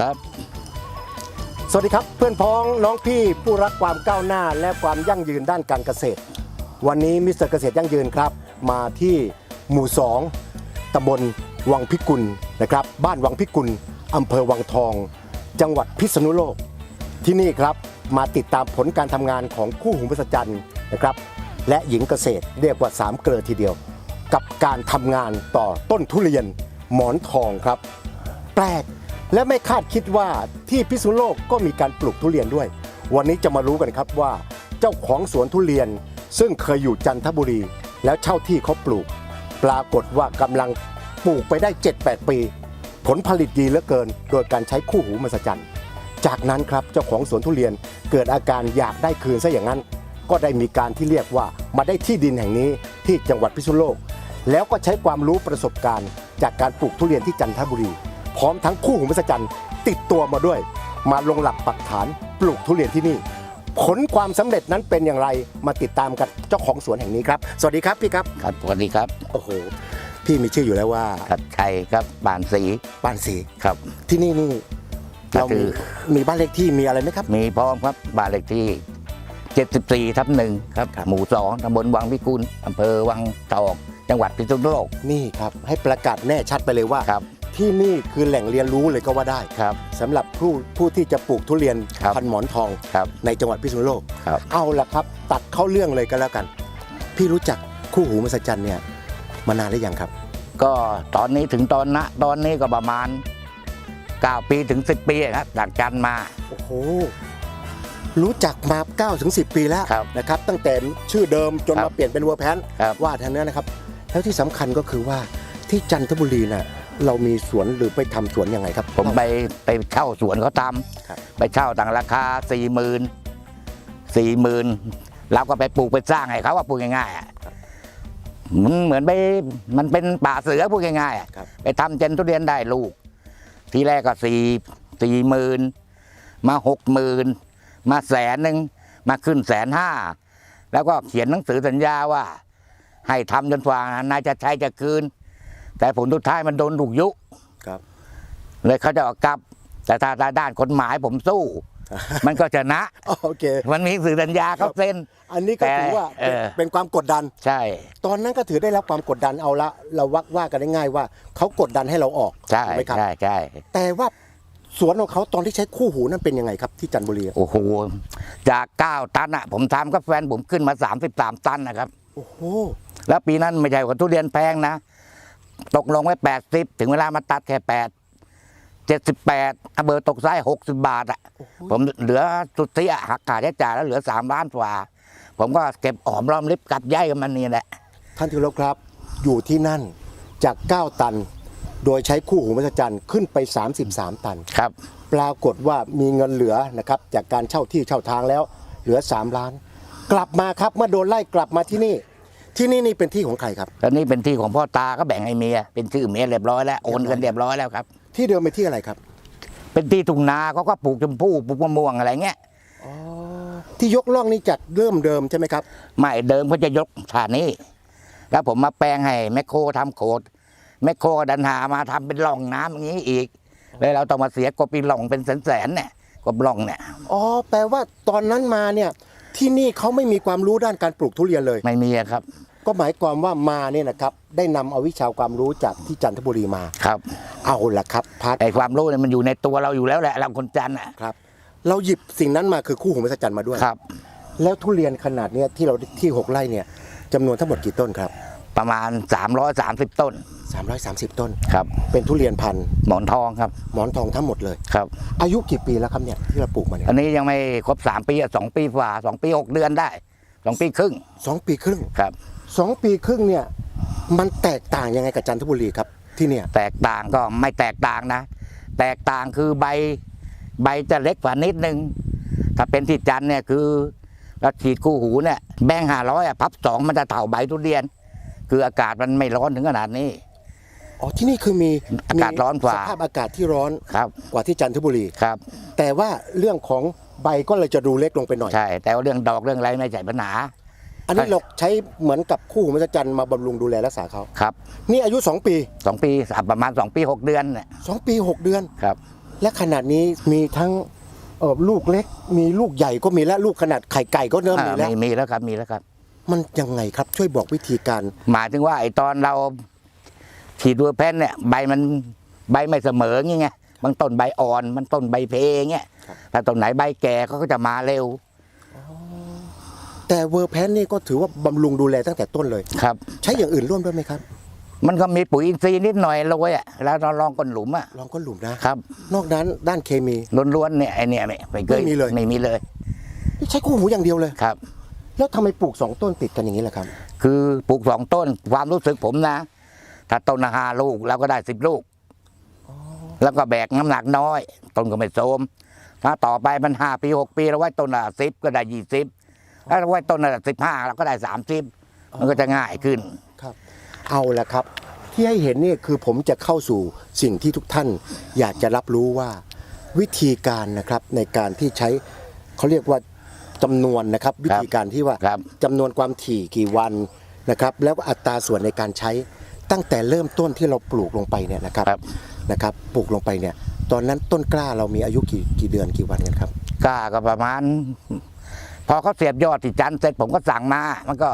ครับ สวัสดีครับเพื่อนพ้องน้องพี่ผู้รักความก้าวหน้าและความยั่งยืนด้านการเกษตร วันนี้มิสเตอร์เกษตรยั่งยืนครับ มาที่หมู่ 2ตำบลวังพิกุลนะครับ บ้านวังพิกุลอำเภอวังทอง จังหวัดพิษณุโลก ที่นี่ครับมาติดตามผลการทำงานของคู่หูมหัศจรรย์นะครับ และหญิงเกษตรเรียกว่า 3 เกลือทีเดียว กับการทำงานต่อต้นทุเรียนหมอนทองครับ แปลก และไม่คาดคิดว่าที่พิษณุโลกก็มีการปลูกทุเรียนด้วย วันนี้จะมารู้กันครับว่าเจ้าของสวนทุเรียน ซึ่งเคยอยู่จันทบุรี แล้วเช่าที่เขาปลูก ปรากฏว่ากำลังปลูกไปได้ 7-8 ปี ผลผลิตดีเหลือเกิน โดยการใช้คู่หูมหัศจรรย์จากนั้นครับเจ้าของสวนทุเรียนเกิดอาการอยากได้คืนซะอย่างนั้น ก็ได้มีการที่เรียกว่ามาได้ที่ดินแห่งนี้ที่จังหวัดพิษณุโลก แล้วก็ใช้ความรู้ประสบการณ์ จากการปลูกทุเรียนที่จันทบุรี พร้อมทั้งคู่หูมหัศจรรย์ติดตัวมาด้วย มาลงหลักปักฐานปลูกทุเรียนที่นี่ ผลความสำเร็จนั้นเป็นอย่างไรมาติดตามกับเจ้าของสวนแห่งนี้ครับ สวัสดีครับพี่ครับครับสวัสดีครับโอ้โหพี่มีชื่ออยู่แล้วว่าชัดชัยครับบานสีบ้านสีครับ ที่นี่นี่ก็เราคืมีอ มีบ้านเลขที่มีอะไรไหมครับ มีพร้อมครับบ้านเลขที่ 74ทับหนึ่งครับครับหมู่สองตำบลวังพิกุลอำเภอวังทองจังหวัดพิษณุโลกนี่ครับให้ประกาศแน่ชัดไปเลยว่า ครับ ที่นี่คือแหล่งเรียนรู้เลยก็ว่าได้ครับสำหรับผู้ผู้ที่จะปลูกทุเรียนครับพันหมอนทองครับในจังหวัดพิษณุโลก ครับ เอาละครับ ตัดเข้าเรื่องเลยก็แล้วกัน พี่รู้จักคู่หูมหัศจรรย์เนี่ยมานานหรือยังครับ ก็ตอนนี้ถึงตอนนะตอนนี้ก็ประมาณ9ปีถึง 10 ปีครับจากจันมา โอ้โห รู้จักมา9ถึง10 ปีแล้วครับนะครับ ตั้งแต่ชื่อเดิมจนครัมาบเปลี่ยนเป็นเวอร์แพนครับ ว่าทันนี้นะครับ แล้วที่สำคัญก็คือว่าที่จันทบุรีน่ะ เรามีสวนหรือไปทำสวนยังไงครับ ผมไปไปเช่าสวนเขาทครับำไปเช่าต่างราคาสี่หมื่นสี่หมื่นเราก็ไปปลูกไปสร้างให้เขาว่าปลูกง่ายๆอะมันเหมือนไปมันเป็นป่าเสือพูดง่ายๆอะครับ ไปทำเจนทุเรียนได้ลูก ทีแรกก็สี่สี่หมื่นมาหกหมื่นมาแสนหนึ่งมาขึ้นแสนห้าแล้วก็เขียนหนังสือสัญญาว่า ให้ทำจนกว่านายจะใช้จะคืน แต่ผลสุดท้ายมันโดนถูกยุครับ เลยเขาจะเอากลับ แต่ถ้าด้านกฎหมายผมสู้ มันก็ชนะโอเค มันมีสื่อสัญญาเขาเซ็น อันนี้ก็แต่ถือว่าเออ เป็นความกดดัน ใช่ ตอนนั้นก็ถือได้รับความกดดันเอาละ เราวักว่ากันได้ง่ายว่าเขากดดันให้เราออกใช่ถูกไหมครับ ใช่ใช่แต่ว่าสวนของเขาตอนที่ใช้คู่หูนั่นเป็นยังไงครับที่จันทบุรีโอ้โหจาก9ตันอะ ผมทำกับแฟนผมขึ้นมา33ตันนะครับ โอ้โห แล้วปีนั้นไม่ใช่ว่าทุเรียนแพงนะ ตกลงไว้80ถึงเวลามาตัดแค่8 78อเบอร์ตกไส้60บาทอะ ผมเหลือสุดที่อะหักค่าใช้จ่ายแล้วเหลือ3ล้านกว่า ผมก็เก็บหอมรอมริบกัดใยกับมันนี่แหละ ท่านที่เคารพครับ อยู่ที่นั่นจาก9ตัน โดยใช้คู่หูมหัศจรรย์ขึ้นไป 33 ตัน ครับ ปรากฏว่ามีเงินเหลือนะครับ จากการเช่าที่เช่าทางแล้วเหลือ 3 ล้าน กลับมาครับเมื่อโดนไล่กลับมาที่นี่ ที่นี่นี่เป็นที่ของใครครับ แล้วนี่เป็นที่ของพ่อตาก็แบ่งให้เมียเป็นชื่อเมียเรียบร้อยแล้วโอนกันเรียบร้อยแล้วครับ ที่เดิมเป็นที่อะไรครับ เป็นที่ทุ่งนาเขาก็ปลูกชมพู่ปลูกมะม่วงอะไรเงี้ยอ๋อที่ยกล่องนี่จากเริ่มเดิมใช่ไหมครับ ไม่เดิมเขาจะยกฐานนี้แล้วผมมาแปลงให้แมคโครทำโขดแมคโครดันหามาทำเป็นร่องน้ำอย่างนี้อีกเลยเราต้องมาเสียกบปีร่องเป็นแสนๆเนี่ยกบร่องเนี่ยอ๋อแปลว่าตอนนั้นมาเนี่ย ที่นี่เขาไม่มีความรู้ด้านการปลูกทุเรียนเลย ไม่มีอะครับ ก็หมายความว่ามาเนี่ยนะครับได้นำเอาวิชาความรู้จากที่จันทบุรีมา ครับเอาละครับพัดไอความรู้เนี่ยมันอยู่ในตัวเราอยู่แล้วแหละเราคนจันทร์อะครับ เราหยิบสิ่งนั้นมาคือคู่หูมหัศจรรย์มาด้วย ครับ แล้วทุเรียนขนาดเนี้ยที่เราที่หกไร่เนี่ยจำนวนทั้งหมดกี่ต้นครับ ประมาณ 330 ต้น 330 ต้น ครับ เป็นทุเรียนพันธุ์หมอนทองครับ หมอนทองทั้งหมดเลย ครับ อายุกี่ปีแล้วครับเนี่ยที่เราปลูกมาเนี่ยอันนี้ยังไม่ครบ 3 ปีอะสองปีกว่าสองปี 6 เดือนได้สองปีครึ่งสองปีครึ่งครับ สองปีครึ่งเนี่ยมันแตกต่างยังไงกับจันทบุรีครับที่เนี่ย แตกต่างก็ไม่แตกต่างนะ แตกต่างคือใบใบจะเล็กกว่านิดนึง ถ้าเป็นที่จันทร์เนี่ยคือเราฉีดคู่หูเนี่ยแบงห้าร้อยพับสองมันจะเท่าใบทุเรียน คืออากาศมันไม่ร้อนถึงขนาดนี้ อ๋อที่นี่คือมีอากาศร้อนกว่า สภาพอากาศที่ร้อนครับ กว่าที่จันทบุรีครับ แต่ว่าเรื่องของใบก็เลยจะดูเล็กลงไปหน่อย ใช่ แต่ว่าเรื่องดอกเรื่องอะไรไม่ใช่ปัญหา อันนี้ใช่เราใช้เหมือนกับคู่หูมหัศจรรย์มาบำรุงดูแลรักษาเขาครับ นี่อายุ 2 ปีสองปีประมาณสองปีหกเดือนเนี่ย2ปี 6 เดือน ครับโและขนาดนี้มีทั้งเอ่อลูกเล็ก มีลูกใหญ่ก็มีแล้วลูกขนาดไข่ไก่ก็เริ่มมีอ่าแล้วมีมีแล้วครับมีแล้วครับ มันยังไงครับช่วยบอกวิธีการ หมายถึงว่าไอ้ตอนเราฉีดวัวแพนเนี่ยใบมันใบไม่เสมองี้ไงบางต้นใบอ่อนมันต้นใบเพเงี้ยถ้าต้นไหนใบแก่เขาก็จะมาเร็ว แต่เวอร์แพนนี่ก็ถือว่าบำรุงดูแลตั้งแต่ต้นเลย ครับ ใช้อย่างอื่นร่วมด้วยไหมครับ มันก็มีปุ๋ยอินทรีย์นิดหน่อยโรยอะแล้วเราลองก้นหลุมอะลองก็หลุมนะ ครับ นอกนั้นด้านเคมีล้วนๆเนี่ยไอเนี่ยไม่ไม่เคยไม่มีเลย ไม่มีเลย ใช้คู่หูอย่างเดียวเลย ครับ แล้วทำไมปลูกสองต้นติดกันอย่างนี้ล่ะครับ คือปลูกสองต้นความรู้สึกผมนะ ถ้าต้นละห้าลูกเราก็ได้สิบลูก แล้วก็แบกน้ำหนักน้อย ต้นก็ไม่โทรมถ้าต่อไปมันห้าปีหกปีเราไว้ต้นละสิบก็ได้ยี่สิบถ้าเราไว้ต้นละสิบห้าเราก็ได้สามสิบมันก็จะง่ายขึ้น ครับ เอาละครับ ที่ให้เห็นนี่คือผมจะเข้าสู่สิ่งที่ทุกท่าน อยากจะรับรู้ว่าวิธีการนะครับในการที่ใช้เขาเรียกว่า จำนวนนะครับวิธีการที่ว่าครับ จำนวนความถี่กี่วันนะครับ แล้วก็อัตราส่วนในการใช้ตั้งแต่เริ่มต้นที่เราปลูกลงไปเนี่ยนะครับครับ นะครับ ปลูกลงไปเนี่ย ตอนนั้นต้นกล้าเรามีอายุกี่กี่เดือนกี่วันกันครับ กล้าก็ประมาณ พอเขาเสียบยอดที่จันทร์เสร็จผมก็สั่งมามันก็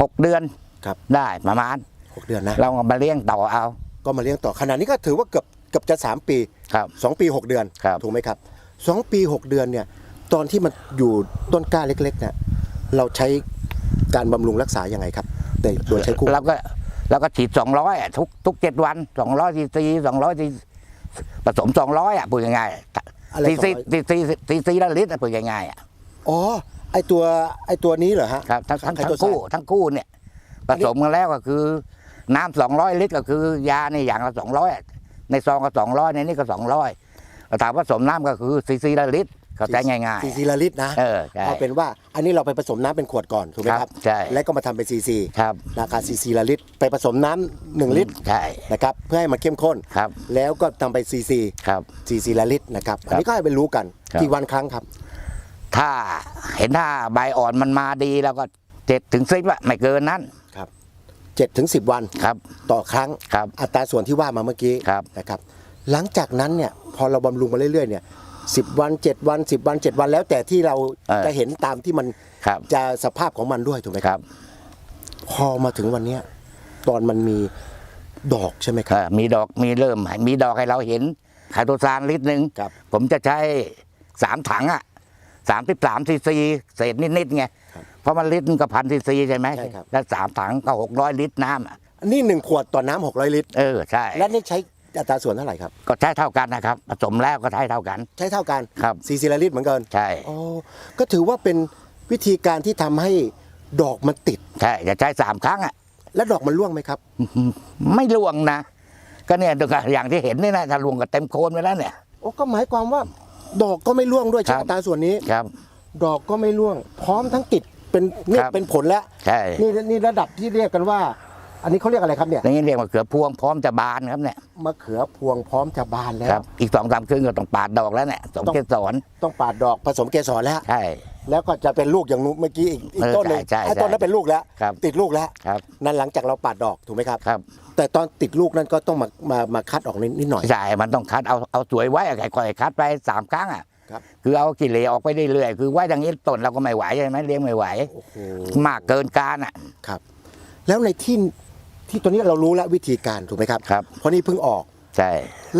หกเดือนครับ ได้ประมาณ หกเดือนนะเราก็มาเลี้ยงต่อเอา ก็มาเลี้ยงต่อขนาดนี้ก็ถือว่าเกือบเกือบจะสามปี ครับสองปีหกเดือน ครับ ถูกไหมครับสองปีหกเดือนเนี่ย ตอนที่มันอยู่ต้นกล้าเล็กๆเนี่ยเราใช้การบำรุงรักษายังไงครับในโดยใช้คู่เราก็เราก็ฉีดสองร้อยทุกทุกเจ็ดวันสองร้อยซีซีสองร้อยซีผสมสองร้อยอะพูดง่ายอะไรๆซีซี200ซีซีซีซีละลิตรอะพูดง่ายๆอะอ๋อไอตัวไอตัวนี้เหรอฮะครับทั้งทั้งไอ้ทั้ตัวงคู่สารทั้งคู่เนี่ยผสมกันแล้วก็คือ น้ำสองร้อยลิตรก็คือยาในอย่างละสองร้อยในซองก็สองร้อยในนี้ก็สองร้อยถามว่าผสมน้ำก็คือซีซีละลิตร เข้าใจง่ายซีซีละลิตรนะๆเออใช่เอาเป็นว่าอันนี้เราไปผสมน้ำเป็นขวดก่อนถูกไหมคครัรับบใช่ แล้วก็มาทำเป็นซีซีครับราคาซีซีละลิตรไปผสมน้ำหนึ่งลิตรใช่ นะครับเพื่อให้มันเข้มข้น ครับ แล้วก็ทำไปซีซีครับ ซีซีละลิตรนะครับอันนี้ก็ให้ไปรู้กันครับ กี่วันครั้งครับ ถ้าเห็นถ้าใบอ่อนมันมาดีแล้วก็เจ็ดถึงสิบอะไม่เกินนั้นเจ็ดถึงสิบวันครับ ต่อครั้ง ครับอัตราส่วนที่ว่ามาเมื่อกี้ครับ นะครับ หลังจากนั้นเนี่ยพอเราบำรุงมาเรื่อยๆเนี่ย สิบวันเจ็ดวันสิบวันเจ็ดวันแล้วแต่ที่เราเออจะเห็นตามที่มันครับจะสภาพของมันด้วยถูกไหมคครัรับบพอมาถึงวันเนี้ยตอนมันมีดอกใช่ไหมคเอรับ อมีดอกมีเริ่มมีดอกให้เราเห็นไคโตซานลิตรหนึ่งครับ ผมจะใช้สามถังอะสามสิบสามซีซีเศษนิดๆไงครับเพราะมันลิตรก็พันซีซีใช่ไหมใช่ครับ แล้วสามถังก็หกร้อยลิตรน้ำอะอันนี้หนึ่งขวดต่อน้ำหกร้อยลิตร เออใช่ และนี่ใช้ อัตราส่วนเท่าไหร่ครับ ก็ใช้เท่ากันนะครับ ผสมแล้วก็ใช้เท่ากัน ใช้เท่ากันครับซีซีละลิตรเหมือนกันใช่โอ้ก็ถือว่าเป็นวิธีการที่ทำให้ดอกมันติดใช่จะใช้สามครั้งอะและดอกมันร่วงไหมครับ ไม่ลวงนะ ก็เนี่ยอย่างที่เห็นนี่นะถ้าลวงก็เต็มโคนไปแล้วเนี่ยโอ้ก็หมายความว่า ดอกก็ไม่ร่วงด้วยครัใช้บอัตราส่วนนี้ครับ ดอกก็ไม่ร่วง พร้อมทั้งติดเป็นนี่ครับเป็นผลแล้วใช่นี่นี่ระดับที่เรียกกันว่า อันนี้เขาเรียกอะไรครับเนี่ย อย่างนี้เรียกว่าเขือพวงพร้อมจะบานครับเนี่ยมะเขือพวงพร้อมจะบานแล้ครัว บอีกสองสามครึ่งก็ต้องปาดดอกแล้วเนี่ยสมเกสรต้องปาดดอกผสมเกสรแล้ว ใช่ แล้วก็จะเป็นลูกอย่างนู้นเมื่อกี้อีกอีกเออต้นหนึงใช่ใช่ไอ้ต้นนั้นเป็นลูกแล้ว ครับ ติดลูกแล้ว ครับนั่นหลังจากเราปาดดอกถูกไหมครับ ครับแต่ตอนติดลูกนั่นก็ต้องมามามาคัดออกนิดนิดหน่อย ใช่มันต้องคัดเอาเอาสวยไว้อะค่อยๆคัดไปสามครั้งอะครับ คือเอากิเลสออกไปเรื่อยๆคือไว้อย่างนี้ต้นเราก็ไม่ไหวใช่ไหมเลี้ยงไม่ไหว โอ้โหมากเกินการอะ ครับ แล้วในที่ ที่ตัวนี้เรารู้แล้ววิธีการถูกไหมครับ ครับ เพราะนี่เพิ่งออก ใช่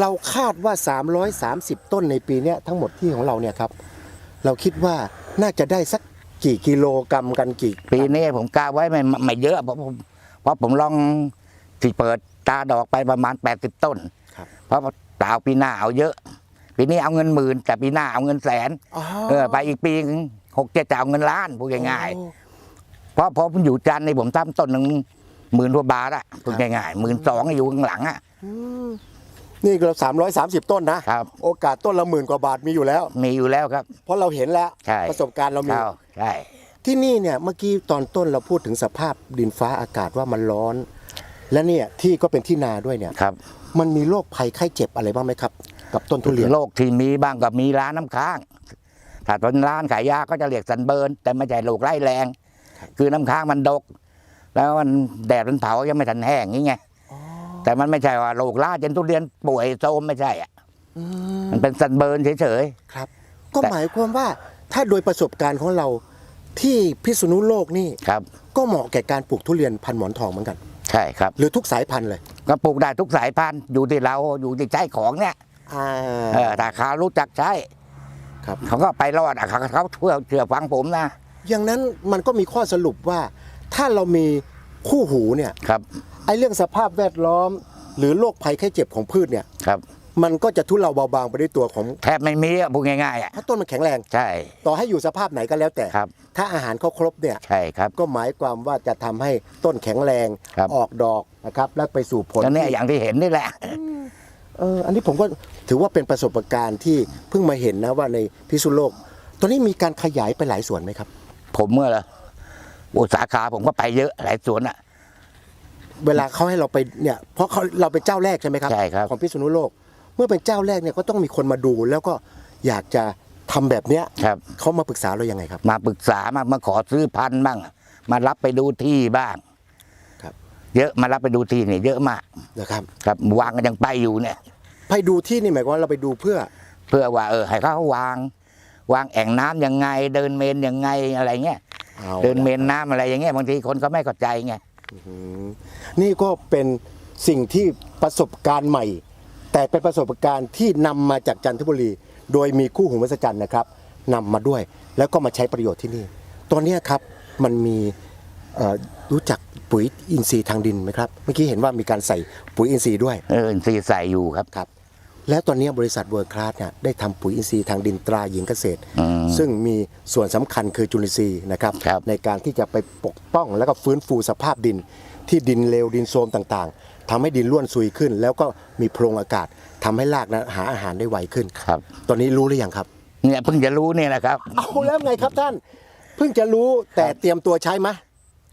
เราคาดว่า 330 ต้นในปีเนี้ยทั้งหมดที่ของเราเนี่ยครับ เราคิดว่าน่าจะได้สักกี่กิโลกรัมกันกี่ ปีนี้ผมกล้าไว้ไม่ไม่เยอะเพราะผมเพราะผมลองที่เปิดตาดอกไปประมาณ 80 ต้นครับ เพราะเปล่าปีหน้าเอาเยอะ ปีนี้เอาเงินหมื่นแต่ปีหน้าเอาเงินแสนอ๋อเออไปอีกปีหกเจ็ดจะเอาเงินล้านพูดง่ายโอ้ๆเพราะพอผมอยู่จันทร์ในผมทำต้นหนึ่ง หมื่นกว่าบาทอะพูดง่ายๆหมื่นสองอยู่ข้างหลังอะอืมนี่เรา330ต้นนะครับ โอกาสต้นละหมื่นกว่าบาทมีอยู่แล้ว มีอยู่แล้วครับ เพราะเราเห็นแล้วใช่ประสบการณ์เรามีเข้าใช่ที่นี่เนี่ยเมื่อกี้ตอนต้นเราพูดถึงสภาพดินฟ้าอากาศว่ามันร้อน และเนี่ยที่ก็เป็นที่นาด้วยเนี่ยครับ มันมีโรคภัยไข้เจ็บอะไรบ้างไหมครับ กับต้นทุเรียนโรคที่มีบ้างก็มีร้านน้ำค้างถ้าเป็นร้านขายยาก็จะเรียกสันเบิร์นแต่ไม่ใช่โรคไร้แรง คือน้ำค้างมันดก แล้วมันแดดมันเผายังไม่ทันแห้งนี่ไงแต่มันไม่ใช่ว่าโรคล่าจนทุเรียนป่วยโซมไม่ใช่อะมันเป็นสันเบิร์นเฉยครับ ก็แต่หมายความว่าถ้าโดยประสบการณ์ของเราที่พิษณุโลกนี่ๆครับ ก็เหมาะแก่การปลูกทุเรียนพันหมอนทองเหมือนกัน ใช่ครับ หรือทุกสายพันธุ์เลย ก็ปลูกได้ทุกสายพันธุ์อยู่ที่เราอยู่ที่ใช้ของเนี่ยอ่าเออถ้าเขารู้จักใช้ครับเขาก็ไปรอดอะเขาเขาเชื่อเชื่อฟังผมนะอย่างนั้นมันก็มีข้อสรุปว่า ถ้าเรามีคู่หูเนี่ยครับไอ้เรื่องสภาพแวดล้อม หรือโรคภัยไข้เจ็บของพืชเนี่ยครับ มันก็จะทุเลาเบาบางไปด้วยตัวของแทบไม่มีอะพูดง่ายๆอะเพราะต้นมันแข็งแรง ใช่ ต่อให้อยู่สภาพไหนก็แล้วแต่ ครับ ถ้าอาหารเขาครบเนี่ย ใช่ครับ ก็หมายความว่าจะทำให้ต้นแข็งแรงครับ ออกดอกนะครับ และไปสู่ผล แล้วเนี่ยที่อย่างที่เห็นนี่แหละ เอออันนี้ผมก็ถือว่าเป็นประสบการณ์ที่เพิ่งมาเห็นนะว่าในพิษณุโลก ตอนนี้มีการขยายไปหลายส่วนไหมครับ ผมเมื่อละ อุตสาขาผมก็ไปเยอะหลายสวนอะ เวลาเขาให้เราไปเนี่ย เพราะเขาเราเป็นเจ้าแรกใช่ไหมครับใช่ครับ ของพิษณุโลก เมื่อเป็นเจ้าแรกเนี่ยก็ต้องมีคนมาดู แล้วก็อยากจะทำแบบเนี้ยครับ เขามาปรึกษาเรายังไงครับ มาปรึกษามามาขอซื้อพันธุ์บ้าง มารับไปดูที่บ้างครับ เยอะมารับไปดูที่เนี่ยเยอะมากนะครับครับวางกันยังไปอยู่เนี่ย ไปดูที่นี่หมายความว่าเราไปดูเพื่อเพื่อว่าเออให้เขาวาง วางแอ่งน้ำยังไง เดินเมนยังไงอะไรเงี้ยเอาเดินเมนน้ำอะไรอย่างเงี้ยบางทีคนเขาไม่เข้าใจไงอืมนี่ก็เป็นสิ่งที่ประสบการณ์ใหม่ แต่เป็นประสบการณ์ที่นำมาจากจันทบุรี โดยมีคู่หูมหัศจรรย์นะครับนำมาด้วย แล้วก็มาใช้ประโยชน์ที่นี่ตอนเนี้ยครับมันมีเอ่อรู้จักปุ๋ยอินทรีย์ทางดินไหมครับ เมื่อกี้เห็นว่ามีการใส่ปุ๋ยอินทรีย์ด้วย เออสีใส่อยู่ครับ ครับ แล้วตอนนี้บริษัทเวิร์คลาสเนี่ยได้ทำปุ๋ยอินทรีย์ทางดินตราหญิงเกษตร อืม ซึ่งมีส่วนสำคัญคือจุลินทรีย์นะครับครับ ในการที่จะไปปกป้องแล้วก็ฟื้นฟูสภาพดิน ที่ดินเลวดินโทรมต่างๆทำให้ดินร่วนซุยขึ้น แล้วก็มีโพรงอากาศทำให้รากนะหาอาหารได้ไวขึ้น ครับ ตอนนี้รู้หรือยังครับ เนี่ยเพิ่งจะรู้เนี่ยนะครับ เอาแล้วไงครับท่าน เพิ่งจะรู้แต่เตรียมตัวใช้ไหม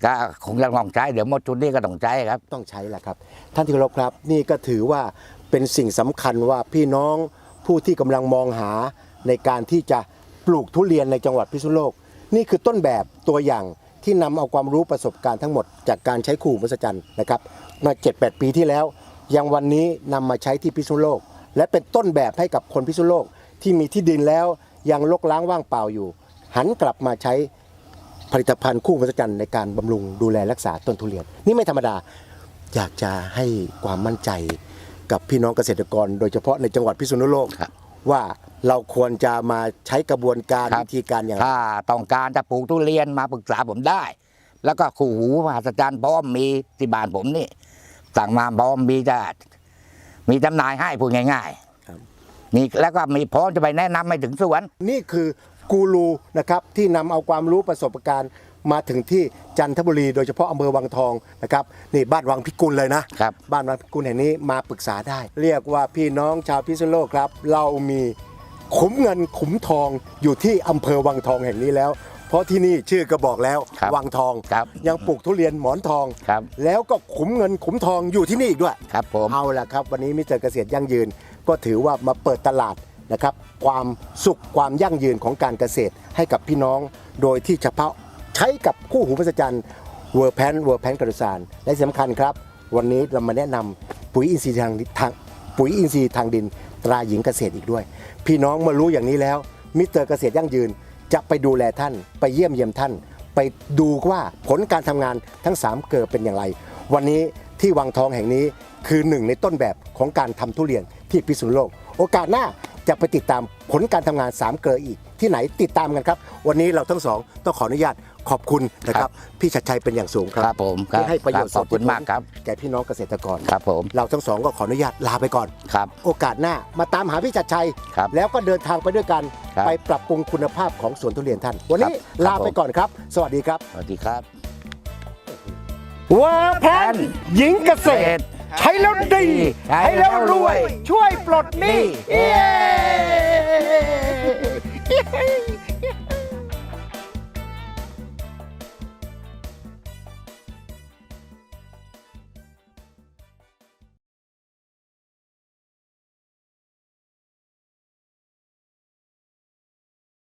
ก็คงจะลองใช้เดี๋ยวหมดชุดนี้ก็ต้องใช้ครับ ต้องใช้แหละครับ ท่านที่เคารพครับนี่ก็ถือว่า เป็นสิ่งสำคัญว่าพี่น้องผู้ที่กำลังมองหาในการที่จะปลูกทุเรียนในจังหวัดพิษณุโลก นี่คือต้นแบบตัวอย่างที่นำเอาความรู้ประสบการณ์ทั้งหมด จากการใช้คู่มหัศจรรย์นะครับมา7-8 ปีที่แล้ว ยังวันนี้นำมาใช้ที่พิษณุโลก และเป็นต้นแบบให้กับคนพิษณุโลกที่มีที่ดินแล้วยังลกล้างว่างเปล่าอยู่ หันกลับมาใช้ผลิตภัณฑ์คู่มหัศจรรย์ในการบำรุงดูแลรักษาต้นทุเรียน นี่ไม่ธรรมดาอยากจะให้ความมั่นใจ กับพี่น้องเกษตรกร โดยเฉพาะในจังหวัดพิษณุโลกครับว่าเราควรจะมาใช้กระบวนการครับ วิธีการอย่างไรถ้าต้องการจะปลูกทุเรียนมาปรึกษาผมได้ แล้วก็คู่หูมหัศจรรย์พร้อมมีที่บ้านผมนี่สั่งมาพร้อมมีจะมีจำหน่ายให้พูดง่ายครับๆมีแล้วก็มีพร้อมจะไปแนะนำให้ถึงสวน นี่คือกูรูนะครับที่นำเอาความรู้ประสบการณ์ มาถึงที่จันทบุรีโดยเฉพาะอำเภอวังทองนะครับนี่บ้านวังพิกุลเลยนะครับ บ้านวังพิกุลแห่งนี้มาปรึกษาได้ เรียกว่าพี่น้องชาวพิษณุโลกครับ เรามีขุมเงินขุมทองอยู่ที่อำเภอวังทองแห่งนี้แล้ว เพราะที่นี่ชื่อก็บอกแล้วครับวังทอง ครับ ยังปลูกทุเรียนหมอนทอง ครับแล้วก็ขุมเงินขุมทองอยู่ที่นี่อีกด้วย ครับผม เอาละครับ วันนี้มิสเตอร์เกษตรยั่งยืน ก็ถือว่ามาเปิดตลาดนะครับ ความสุขความยั่งยืนของการเกษตรให้กับพี่น้อง โดยที่เฉพาะใช้กับคู่หูพัสจันเวอร์แพนเวอร์แพนกระสานและสำคัญครับ วันนี้เรามาแนะนำปุ๋ยอินทรีย์ทางทางปุ๋ยอินทรีย์ทางดินตราหญิงเกษตรอีกด้วย พี่น้องเมื่อรู้อย่างนี้แล้วมิสเตอร์เกษตรยั่งยืนจะไปดูแลท่าน ไปเยี่ยมเยียมท่าน ไปดูว่าผลการทำงานทั้ง 3 เกิดเป็นอย่างไร วันนี้ที่วังทองแห่งนี้คือหนึ่งในต้นแบบของการทำทุเรียนที่พิษณุโลก โอกาสหน้าจะไปติดตามผลการทำงาน 3 เกลออีกที่ไหนติดตามกันครับ วันนี้เราทั้งสองต้องขออนุญาต ขอบคุณนะครับพี่ชัดชัยเป็นอย่างสูงครับครับผมครัที่บให้ประโยชน์ขอบคุณมากครับแก่พี่น้องเกษตรกรครับผมเราทั้งสองก็ขออนุญาตลาไปก่อนครับโอกาสหน้ามาตามหาพี่ชัดชัยครับแล้วก็เดินทางไปด้วยกันครับไปปรับปรุงคุณภาพของสวนทุเรียนท่าน วันนี้ครับลาไปผมก่อนครับ สวัสดีครับสวัสดีครับเวอร์แพนหญิงเกษตร ใช้แล้วดีใช้แล้วรวย ช่วยปลดหนี้นี่เย้